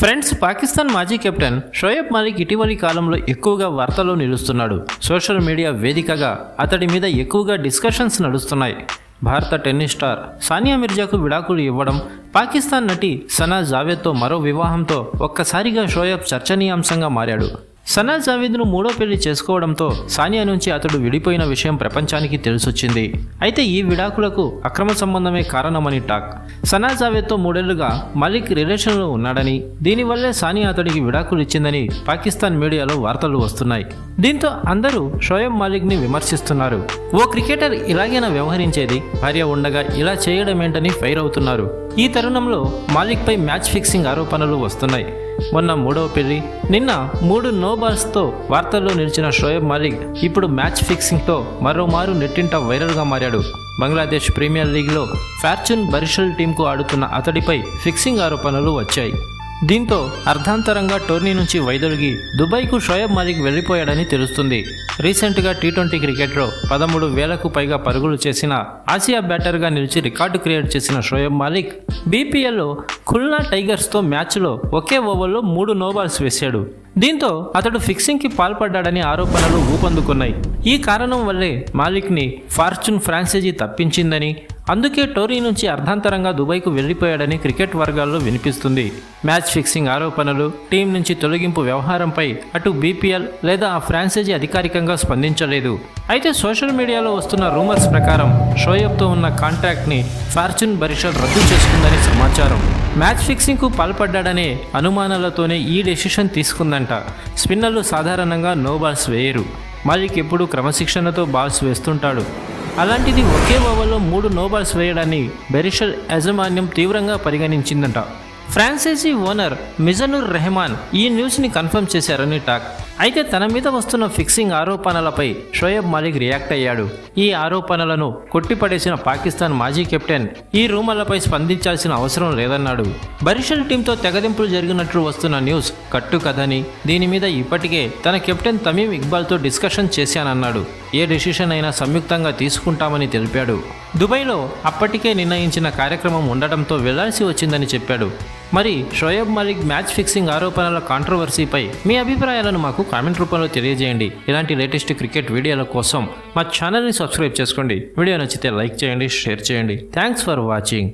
Friends Pakistan మాజీ captain Shoaib Malik ఇటీవలి కాలంలో ఎక్కువగా వార్తల్లో నిలుస్తున్నాడు. సోషల్ మీడియా వేదికగా అతడి మీద ఎక్కువగా డిస్కషన్స్ నడుస్తున్నాయి. భారత టెన్నిస్ స్టార్ సానియా మిర్జాకు విడాకులు ఇవ్వడం పాకిస్తాన్ నటి సనా జావేద్తో మరో వివాహంతో ఒక్కసారిగా షోయబ్ చర్చనీయాంశంగా మారాడు. సనా జావేద్ను మూడో పెళ్ళి చేసుకోవడంతో సానియా నుంచి అతడు విడిపోయిన విషయం ప్రపంచానికి తెలిసొచ్చింది. అయితే ఈ విడాకులకు అక్రమ సంబంధమే కారణమని టాక్. సనా జావేద్తో మూడేళ్ళుగా మలిక్ రిలేషన్లో ఉన్నాడని దీనివల్లే సానియా అతడికి విడాకులు ఇచ్చిందని పాకిస్తాన్ మీడియాలో వార్తలు వస్తున్నాయి. దీంతో అందరూ షోయబ్ మాలిక్ని విమర్శిస్తున్నారు. ఓ క్రికెటర్ ఇలాగైనా వ్యవహరించేది? భార్య ఉండగా ఇలా చేయడమేంటని ఫైర్ అవుతున్నారు. ఈ తరుణంలో మాలిక్పై మ్యాచ్ ఫిక్సింగ్ ఆరోపణలు వస్తున్నాయి. మొన్న మూడవ పెళ్ళి. నిన్న మూడు నో బాల్స్తో వార్తల్లో నిలిచిన షోయబ్ మాలిక్ ఇప్పుడు మ్యాచ్ ఫిక్సింగ్తో మరోమారు నెట్టింట వైరల్గా మారాడు. బంగ్లాదేశ్ ప్రీమియర్ లీగ్లో ఫార్చ్యూన్ బరిషల్ టీంకు ఆడుతున్న అతడిపై ఫిక్సింగ్ ఆరోపణలు వచ్చాయి. దీంతో అర్ధాంతరంగా టోర్నీ నుంచి వైదొలిగి దుబాయ్కు షోయబ్ మాలిక్ వెళ్ళిపోయాడని తెలుస్తుంది. రీసెంట్గా టీ ట్వంటీ క్రికెట్లో పదమూడు వేలకు పైగా పరుగులు చేసిన ఆసియా బ్యాటర్గా నిలిచి రికార్డు క్రియేట్ చేసిన షోయబ్ మాలిక్ బీపీఎల్లో ఖుల్నా టైగర్స్తో మ్యాచ్లో ఒకే ఓవర్లో మూడు నోబాల్స్ వేశాడు. దీంతో అతడు ఫిక్సింగ్కి పాల్పడ్డాడని ఆరోపణలు ఊపందుకున్నాయి. ఈ కారణం వల్లే మాలిక్ని ఫార్చ్యూన్ ఫ్రాంచైజీ తప్పించిందని అందుకే టోరీ నుంచి అర్ధాంతరంగా దుబాయ్కు వెళ్ళిపోయాడని క్రికెట్ వర్గాల్లో వినిపిస్తుంది. మ్యాచ్ ఫిక్సింగ్ ఆరోపణలు టీం నుంచి తొలగింపు వ్యవహారంపై అటు బీపీఎల్ లేదా ఆ ఫ్రాంచైజీ అధికారికంగా స్పందించలేదు. అయితే సోషల్ మీడియాలో వస్తున్న రూమర్స్ ప్రకారం షోయబ్తో ఉన్న కాంట్రాక్ట్ని ఫార్చ్యూన్ బరిషల్ రద్దు చేసుకుందని సమాచారం. మ్యాచ్ ఫిక్సింగ్కు పాల్పడ్డాడనే అనుమానాలతోనే ఈ డెసిషన్ తీసుకుందంట. స్పిన్నర్లు సాధారణంగా నో బాల్స్ వేయరు. మాలిక్ ఎప్పుడూ క్రమశిక్షణతో బాల్స్ వేస్తుంటాడు. అలాంటిది ఒకే ఓవర్లో మూడు నోబాల్స్ వేయడాన్ని బెరిషల్ యాజమాన్యం తీవ్రంగా పరిగణించిందంట. ఫ్రాంచైజీ ఓనర్ మిజనుర్ రెహమాన్ ఈ న్యూస్ని కన్ఫర్మ్ చేశారని టాక్. అయితే తన మీద వస్తున్న ఫిక్సింగ్ ఆరోపణలపై షోయబ్ మాలిక్ రియాక్ట్ అయ్యాడు. ఈ ఆరోపణలను కొట్టిపడేసిన పాకిస్తాన్ మాజీ కెప్టెన్ ఈ రూమర్లపై స్పందించాల్సిన అవసరం లేదన్నాడు. బరిషల్ టీంతో తెగదింపులు జరిగినట్లు వస్తున్న న్యూస్ కట్టు కదని దీని మీద ఇప్పటికే తన కెప్టెన్ తమీం ఇక్బాల్తో డిస్కషన్ చేశానన్నాడు. ఏ డెసిషన్ అయినా సంయుక్తంగా తీసుకుంటామని తెలిపాడు. దుబాయ్లో అప్పటికే నిర్ణయించిన కార్యక్రమం ఉండటంతో వెళ్ళాల్సి వచ్చిందని చెప్పాడు. మరి షోయబ్ మలిక్ మ్యాచ్ ఫిక్సింగ్ ఆరోపణల కాంట్రవర్సీపై మీ అభిప్రాయాలను మాకు కామెంట్ రూపంలో తెలియజేయండి. ఇలాంటి లేటెస్ట్ క్రికెట్ వీడియోల కోసం మా ఛానల్ని సబ్స్క్రైబ్ చేసుకోండి. వీడియో నచ్చితే లైక్ చేయండి షేర్ చేయండి. Thanks for watching.